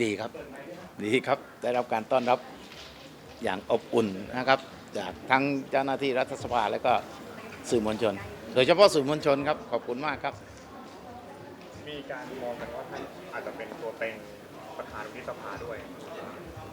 ดีครับ ดีครับ ได้รับการต้อนรับอย่างอบอุ่นนะครับ จากทั้งเจ้าหน้าที่รัฐสภาและก็สื่อมวลชน โดยเฉพาะสื่อมวลชนครับ ขอบคุณมากครับ มีการมองกันว่าท่านอาจจะเป็นตัวเต็งประธานวุฒิสภาด้วย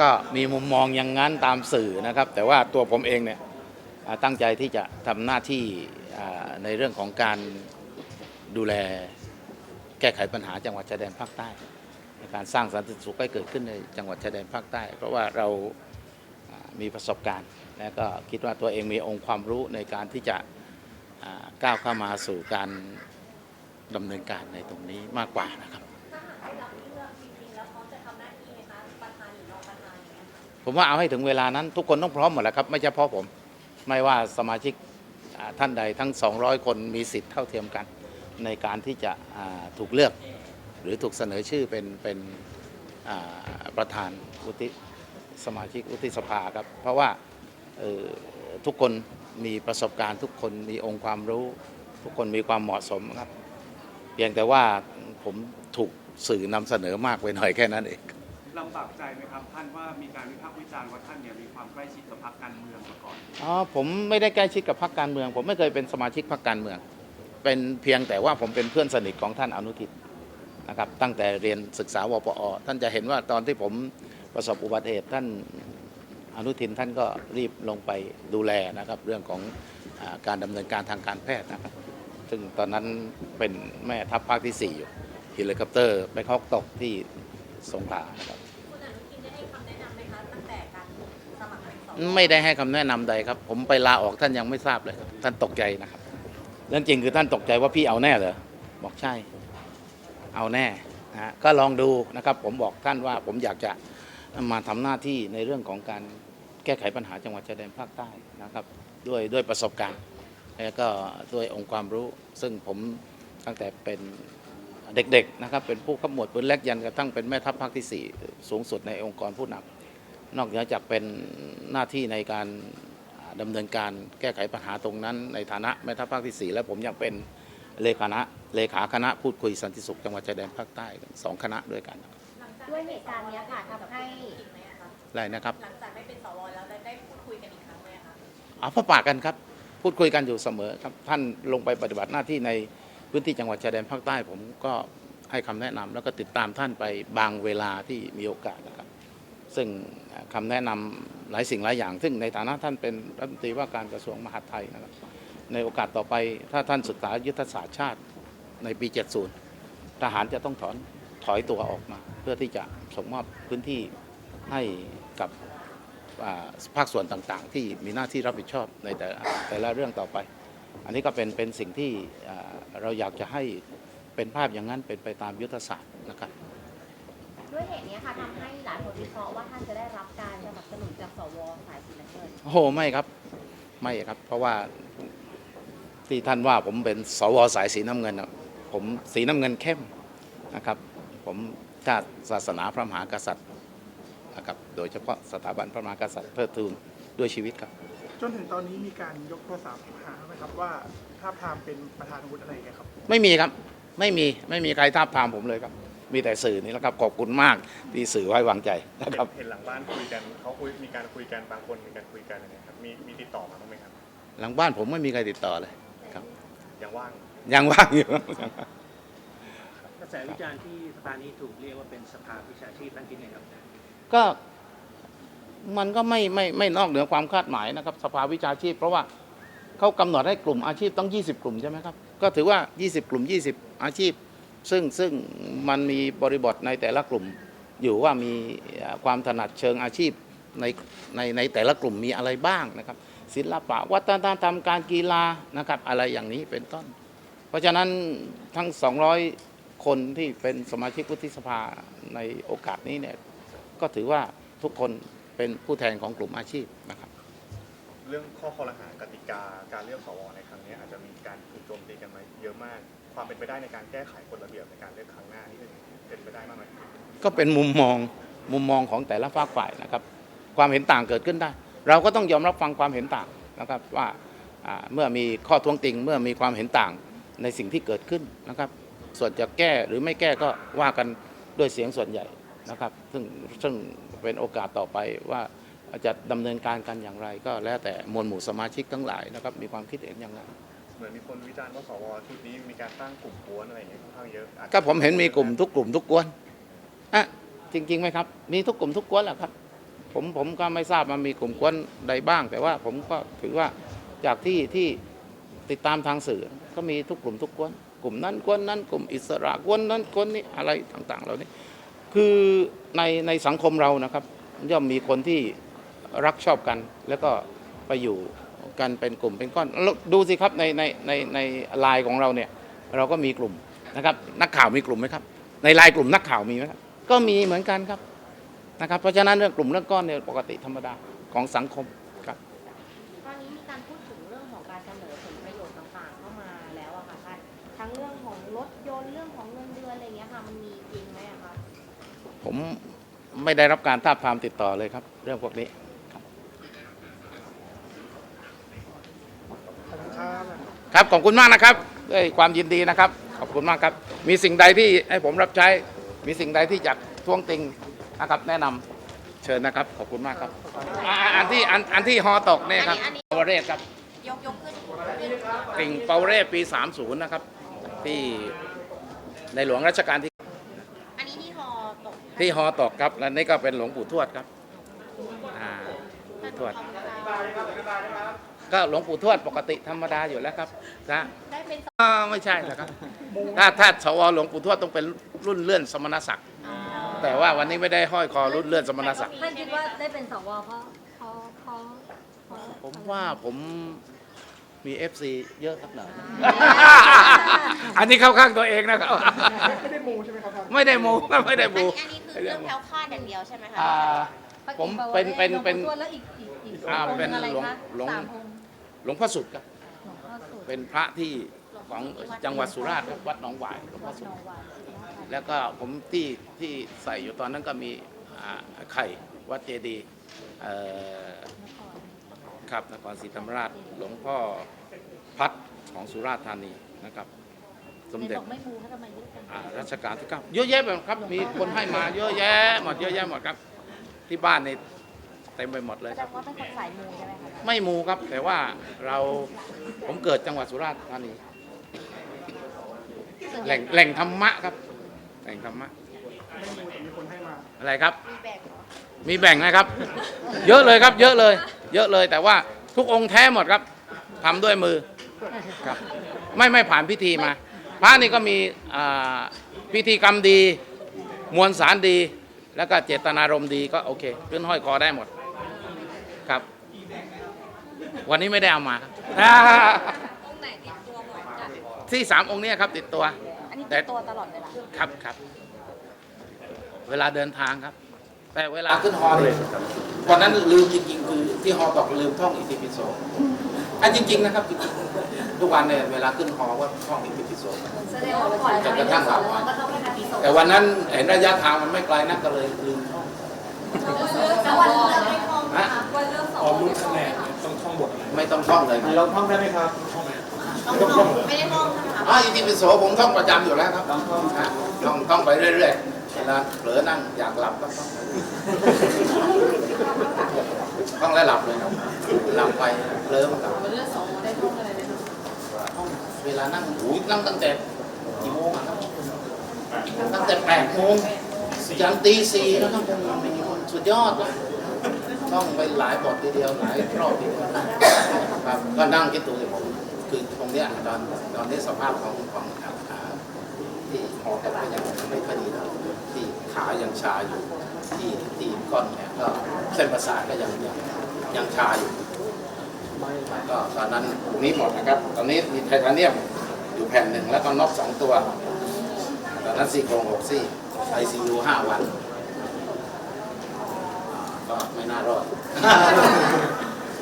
ก็มีมุมมองอย่างนั้นตามสื่อนะครับ แต่ว่าตัวผมเองเนี่ยอ่าตั้งใจที่จะทำหน้าที่อ่าในเรื่องของการดูแลแก้ไขปัญหาจังหวัดชายแดนภาคใต้ใน การสร้างสันติสุขให้เกิดขึ้นในจังหวัดชายแดนภาคใต้ เพราะว่าเรามีประสบการณ์ และก็คิดว่าตัวเองมีองค์ความรู้ในการที่จะก้าวเข้ามาสู่การดำเนินการในตรงนี้มากกว่านะครับผมว่าเอาให้ถึงเวลานั้นทุกคนต้องพร้อมหมดแหล้วครับ ไม่ใช่เพาะผม ไม่ว่าสมาชิกท่านใดทั้ง 200 คนมีสิทธิ์เท่าเทียมกัน ในการที่จะถูกเลือก หรือถูกเสนอชื่อเป็นเป็นอ่าประธานวุฒิสมาชิกวุฒิสภาครับ เพราะว่าเอ่อทุกคนมีประสบการณ์ ทุกคนมีองค์ความรู้ ทุกคนมีความเหมาะสมครับ เพียงแต่ว่าผมถูกสื่อนำเสนอมากไปหน่อยแค่นั้นเองลำบากใจไหมครับท่านว่ามีการวิพากษ์วิจารณ์ว่าท่านเนี่ยมีความใกล้ชิดกับพรรคการเมืองมาก่อนอ๋อผมไม่ได้ใกล้ชิดกับพรรคการเมือง ผมไม่เคยเป็นสมาชิกพรรคการเมือง เป็นเพียงแต่ว่าผมเป็นเพื่อนสนิทของท่านอนุทิน นะครับตั้งแต่เรียนศึกษาวปอ ท่านจะเห็นว่าตอนที่ผมประสบอุบัติเหตุท่านอนุทินท่านก็รีบลงไปดูแลนะครับ เรื่องของอาการดำเนินการทางการแพทย์นะครับ ซึ่งตอนนั้นเป็นแม่ทัพภาคที่ 4 อยู่เฮลิคอปเตอร์ไปฮอกตกที่สงขลานะครับคุณอนุทินได้ให้คำแนะนำไหมคะตั้งแต่การสมัครเป็นสวไม่ได้ให้คำแนะนำใดครับ ผมไปลาออกท่านยังไม่ทราบเลยครับท่านตกใจนะครับเรื่องจริงคือท่านตกใจว่าพี่เอาแน่เหรอบอกใช่ เอาแน่นะฮะก็ลองดูนะครับผมบอกท่านว่าผมอยากจะมาทำหน้าที่ในเรื่องของการแก้ไขปัญหาจังหวัดชายแดนภาคใต้นะครับด้วยด้วยประสบการณ์ แล้วก็ด้วยองค์ความรู้ ซึ่งผมตั้งแต่เป็นเด็กๆนะครับเป็นผู้ขับหมวดปืนเล็กยันกระทั่งเป็นแม่ทัพภาคที่สี่สูงสุดในองค์กรผู้นำนอกเหนือจากเป็นหน้าที่ในการอ่าดำเนินการแก้ไขปัญหาตรงนั้น ในฐานะแม่ทัพภาคที่ 4 และผมยังเป็น เลขาคณะเลขาคณะพูดคุยสันติสุขจังหวัดชายแดนภาคใต้สองคณะด้วยกันด้วยเหตุการณ์เนี้ยค่ะทำให้อีกไหมอะคะอะไรนะครับหลังจากไม่เป็นสวแล้วได้พูดคุยกันอีกครั้งไหมอะคะเอาพบปากกันครับพูดคุยกันอยู่เสมอครับท่านลงไปปฏิบัติหน้าที่ในพื้นที่จังหวัดชายแดนภาคใต้ ผมก็ให้คำแนะนำแล้วก็ติดตามท่านไปบางเวลาที่มีโอกาสนะครับ ซึ่งคำแนะนำหลายสิ่งหลายอย่าง ซึ่งในฐานะท่านเป็นรัฐมนตรีว่าการกระทรวงมหาดไทยนะครับ ในโอกาสต่อไป ถ้าท่านศึกษายุทธศาสตร์ชาติในปี 70 ทหารจะต้องถอนถอยตัวออกมา เพื่อที่จะส่งมอบพื้นที่ให้กับอ่าภาคส่วนต่างๆ ที่มีหน้าที่รับผิดชอบในแต่แต่ละเรื่องต่อไป อันนี้ก็เป็นเป็นสิ่งที่อ่าเราอยากจะให้เป็นภาพอย่างนั้นเป็นไปตามยุทธศาสตร์นะครับด้วยเหตุเนี้ยค่ะทำให้หลายคนวิเคราะห์ว่าท่านจะได้รับการสนับสนุนจากสวสายสีน้ำเงินโอ้โหไม่ครับไม่ครับ เพราะว่า ที่ท่านว่าผมเป็นสวสายสีน้ำเงินน่ะผมสีน้ำเงินเข้มนะครับ ผมชาติศาสนาพระมหากษัตริย์นะครับโดยเฉพาะสถาบันพระมหากษัตริย์เทิดทูนด้วยชีวิตครับ จนถึงตอนนี้มีการยกโทรศัพท์หาไหมครับว่าท้าบทามเป็นประธานอาวุธอะไรอย่างเงี้ยครับ ไม่มีครับไม่มีไม่มีใครทาบทามผมเลยครับ มีแต่สื่อนี่แหละครับขอบคุณมากที่สื่อไว้วางใจนะครับเห็นหลังบ้านคุยกันเขาคุยมีการคุยกันบางคนมีการคุยกันอะไรเงี้ยครับมีมีติดต่อมาบ้างไหมครับ หลังบ้านผมไม่มีใครติดต่อเลยครับ ยังว่างยังว่างอยู่ กระแสวิจารณ์ที่สภานี้ถูกเรียกว่าเป็นสภาวิชาชีพท่านคิดไงครับ ก็มันก็ไม่ไม่ไม่นอกเหนือความคาดหมายนะครับ สภาวิชาชีพ เพราะว่าเขากำหนดให้กลุ่มอาชีพต้อง 20 กลุ่มใช่ไหมครับ ก็ถือว่า 20 กลุ่ม 20 อาชีพ ซึ่งซึ่งมันมีบริบทในแต่ละกลุ่ม อยู่ว่ามีเอ่อความถนัดเชิงอาชีพในในในแต่ละกลุ่มมีอะไรบ้างนะครับ ศิลปะ วัฒนธรรมการกีฬานะครับ อะไรอย่างนี้เป็นต้น เพราะฉะนั้นทั้ง 200 คนที่เป็นสมาชิกวุฒิสภาในโอกาสนี้เนี่ยก็ถือว่าทุกคนเป็นผู้แทนของกลุ่มอาชีพนะครับ เรื่องข้อคอรหากติกาการเลือกสวในครั้งนี้อาจจะมีการถูกโจมตีกันมาเยอะมาก ความเป็นไปได้ในการแก้ไขกฎระเบียบในการเลือกครั้งหน้านี่เป็นไปได้มากไหมก็เป็นมุมมองมุมมองของแต่ละภาคฝ่ายนะครับ ความเห็นต่างเกิดขึ้นได้ เราก็ต้องยอมรับฟังความเห็นต่างนะครับว่าอ่าเมื่อมีข้อท้วงติงเมื่อมีความเห็นต่างในสิ่งที่เกิดขึ้นนะครับ ส่วนจะแก้หรือไม่แก้ก็ว่ากันด้วยเสียงส่วนใหญ่นะครับ ซึ่งซึ่งเป็นโอกาสต่อไปว่าจะดำเนินการกันอย่างไร ก็แล้วแต่มวลหมู่สมาชิกทั้งหลายนะครับ มีความคิดเห็นอย่างไรเหมือนมีคนวิจารณ์ว่าสวชุดนี้มีการตั้งกลุ่มกวนอะไรอย่างเงี้ยค่อนข้างเยอะอาจจะก็ผมเห็นมีกลุ่มทุกกลุ่มทุกกวนอะจริงๆไหมครับ มีทุกกลุ่มทุกกวนแหละครับ ผมผมก็ไม่ทราบมันมีกลุ่มกวนใดบ้าง แต่ว่าผมก็ถือว่าจากที่ที่ติดตามทางสื่อก็มีทุกกลุ่มทุกกวนกลุ่มนั้นกวนนั้นกลุ่มอิสระกวนนั้นกวนนี้อะไรต่าง ๆ เหล่านี้ คือในในสังคมเรานะครับ ย่อมมีคนที่รักชอบกัน แล้วก็ไปอยู่กันเป็นกลุ่มเป็นก้อนดูสิครับในในในในไลน์ของเราเนี่ย เราก็มีกลุ่มนะครับ นักข่าวมีกลุ่มไหมครับ ในไลน์กลุ่มนักข่าวมีไหมครับก็มีเหมือนกันครับ นะครับ เพราะฉะนั้นเรื่องกลุ่มเรื่องก้อนเนี่ยปกติธรรมดาของสังคมครับตอนนี้มีการพูดถึงเรื่องของการเสนอผลประโยชน์ต่างๆเข้ามาแล้วอะค่ะท่านทั้งเรื่องของรถยนต์เรื่องของเงินเดือนอะไรอย่างเงี้ยค่ะมันมีจริงไหมอะคะผมไม่ได้รับการทาบทามติดต่อเลยครับ เรื่องพวกนี้ขอบคุณครับครับขอบคุณมากนะครับด้วยความยินดีนะครับ ขอบคุณมากครับ มีสิ่งใดที่ให้ผมรับใช้ มีสิ่งใดที่จะท้วงติง นะครับ แนะนำเชิญนะครับ ขอบคุณมากครับอ่าอันที่อันอันที่ฮอตกเนี่ยครับอันนี้ปาวเรศครับยกยกขึ้นกิ่งปาวเรศปี 30 นะครับ ที่ในหลวงรัชกาลที่อันนี้ที่ฮอตกที่ฮอตกครับ และนี่ก็เป็นหลวงปู่ทวดครับอ่าปู่ทวด ก็หลวงปู่ทวดปกติธรรมดาอยู่แล้วครับนะได้เป็น อ่าไม่ใช่นะครับ ถ้าถ้าสวหลวงปู่ทวดต้องเป็นรุ่นเลื่อนสมณศักดิ์ แต่ว่าวันนี้ไม่ได้ห้อยคอรุ่นเลื่อนสมณศักดิ์ท่านคิดว่าได้เป็นสวเพราะเพราะเพราะเพราะผมว่าผมมี FC เยอะสักหน่อยนะอันนี้เข้าข้างตัวเองนะครับไม่ได้มูใช่ไหมครับท่านไม่ได้โมไม่ได้โมอันนี้คือเรื่องแคล้วคลาดอย่างเดียวใช่ไหมคะอ่าผมเป็นเป็นเป็นหลวงปู่ทวดแล้วอีกอีกอีกอ่าองค์เป็นอะไรหลวงคะหลวงสามองค์หลวงพ่อสุดครับหลวงพ่อสุดเป็นพระที่ ของจังหวัดสุราษฎร์ครับวัดหนองหวายหลวงพ่วัอดสุหดนองหวานศรีราชาแล้วก็ผมที่ที่ใส่อยู่ตอนนั้นก็มีอ่าไข่วัดเจดีย์เอ่อนครครับนครศรีธรรมราชหลวงพ่อพัดของสุราษฎร์ธานีนะครับ สมเห็นเด็จบอกไม่มูถ้าทำไมเยอะจังอ่ารัชกาลที่เก้าเยอะแยะไปหมดครับ มีคนให้มาเยอะแยะหมดเยอะแยะหมดครับ ที่บ้านนี่เต็มไปหมดเลยแสคดรับ งว่าเป็นคนสายมูใช่ไหมคะไม่มูครับ แต่ว่าเราผมเกิดจังหวัดสุราษฎร์ธานี แหล่งแหล่งธรรมะครับ แหล่งธรรมะไม่มูแต่มีคนให้มาอะไรครับ มีแบ่งเหรอมีแบ่งนะครับ เยอะเลยครับ เยอะเลย เยอะเลยแต่ว่าทุกองค์แท้หมดครับทำด้วยมือครับ ไม่ไม่ผ่านพิธีมา พระนี่ก็มีอ่าพิธีกรรมดี มวลสารดี แล้วก็เจตนารมณ์ดีก็โอเคขึ้นห้อยคอได้หมด ครับ วันนี้ไม่ได้เอามาครับ ที่สามองค์เนี้ครับติดตัว อันนี้แต่ติดตัวตลอดเวลาครับครับ เวลาเดินทางครับ แต่เวลาขึ้นฮอเลยวันนั้นลืมจริงๆคือที่ฮอตกลืมท่องอิติปิโสอันจริง ๆ นะครับจริงๆทุกวันเนี่ยเวลาขึ้นฮอว่าท่องอิติปิโสแสดงว่าก่อนจนกระทั่งหลับก็ต้องไปทำพิโสแต่วันนั้นเห็นระยะทางมันไม่ไกลนักก็เลยลืมท่องแล้ววันเลือกไม่ท่องฮะวันเลือกสวไม่ท่องไหมคะไม่ต้องท่องเลยเราท่องได้ไหมครับ ต้องท่องไม่ได้ท่องใช่ไหมคะอ่าอิติปิโสผมท่องประจำอยู่แล้วครับท่องท่องท่องไปเรื่อยๆเวลาเผลอนั่งอยากหลับก็ท่องไปเรื่อยๆท่องแล้วหลับเลยครับหลับไปเผลอมันหลับวันเลือกสวได้ท่องอะไรไหมคะเวลานั่งหูยนั่งตั้งแต่กี่โมงอะครับตั้งแต่แปดโมงยันตีสี่นะครับสุดยอดนะต้องไปหลายบททีเดียวหลายรอบทีเดียวครับก็นั่งคิดดูสิผม คือตรงเนี้ยตอนตอนนี้สภาพของของอ่าที่หอแต่ก็ยังไม่ค่อยดีนะที่ขายังชาอยู่ ที่ที่ก้อนเนี่ยก็เส้นประสาทก็ยังยังยังชาอยู่ก็ตอนนั้นตรงนี้หมดนะครับ ตอนนี้มีไทเทเนียมอยู่แผ่นหนึ่งแล้วก็น็อกสองตัว ตอนนั้นสี่โครงหกซี่ไอซียูห้าวัน ก็ไม่น่ารอด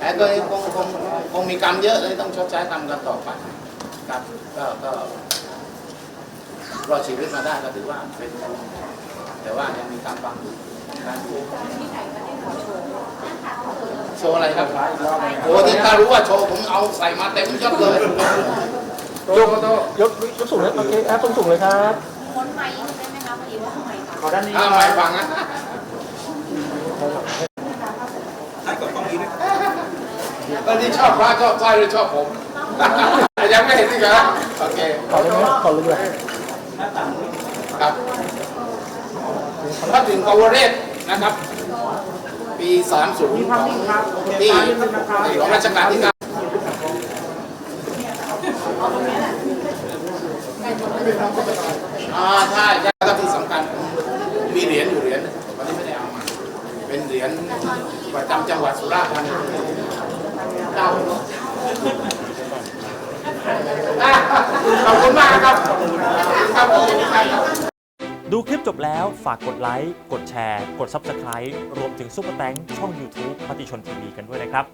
แต่ก็คงคงคงมีกรรมเยอะเลยต้องชดใช้กรรมกันต่อไปครับก็ก็รอดชีวิตมาได้ก็ถือว่าเป็นแต่ว่ายังมีกรรมบางอยู่ครับโชว์อะไรครับโอ้ที่ถ้ารู้ว่าโชว์ผมเอาใส่มาเต็มยศเลยยกยกยกสูงเลยโอเคครับตรงสูงเลยครับพ้นไม้ได้ไหมคะพอดีว่าไม้ค่ะขอด้านนี้ถ้าไม่ฟังนะ ตอนนี้ชอบพระชอบสร้อยหรือชอบผม ยังไม่เห็นอีกเหรอโอเคขอเลยไหมขอเลยด้วยครับพระถึงปวเรศนะครับ ปี 30มีความนิ่งครับโอเคที่ตามนิดนึงนะครับในหลวงรัชกาลที่เก้าอ่าใช่ใช่แล้วก็ที่สำคัญ มีเหรียญอยู่เหรียญวันนี้ไม่ได้เอามา เป็นเหรียญประจำจังหวัดสุราษฎร์ธานี เก้าอะขอบคุณมากครับขอบคุณครับขอบคุณครับดูคลิปจบแล้วฝากกดไลค์ กดแชร์ กด Subscribe รวมถึงซุปเปอร์แตงช่อง YouTube มติชนทีวีกันด้วยนะครับ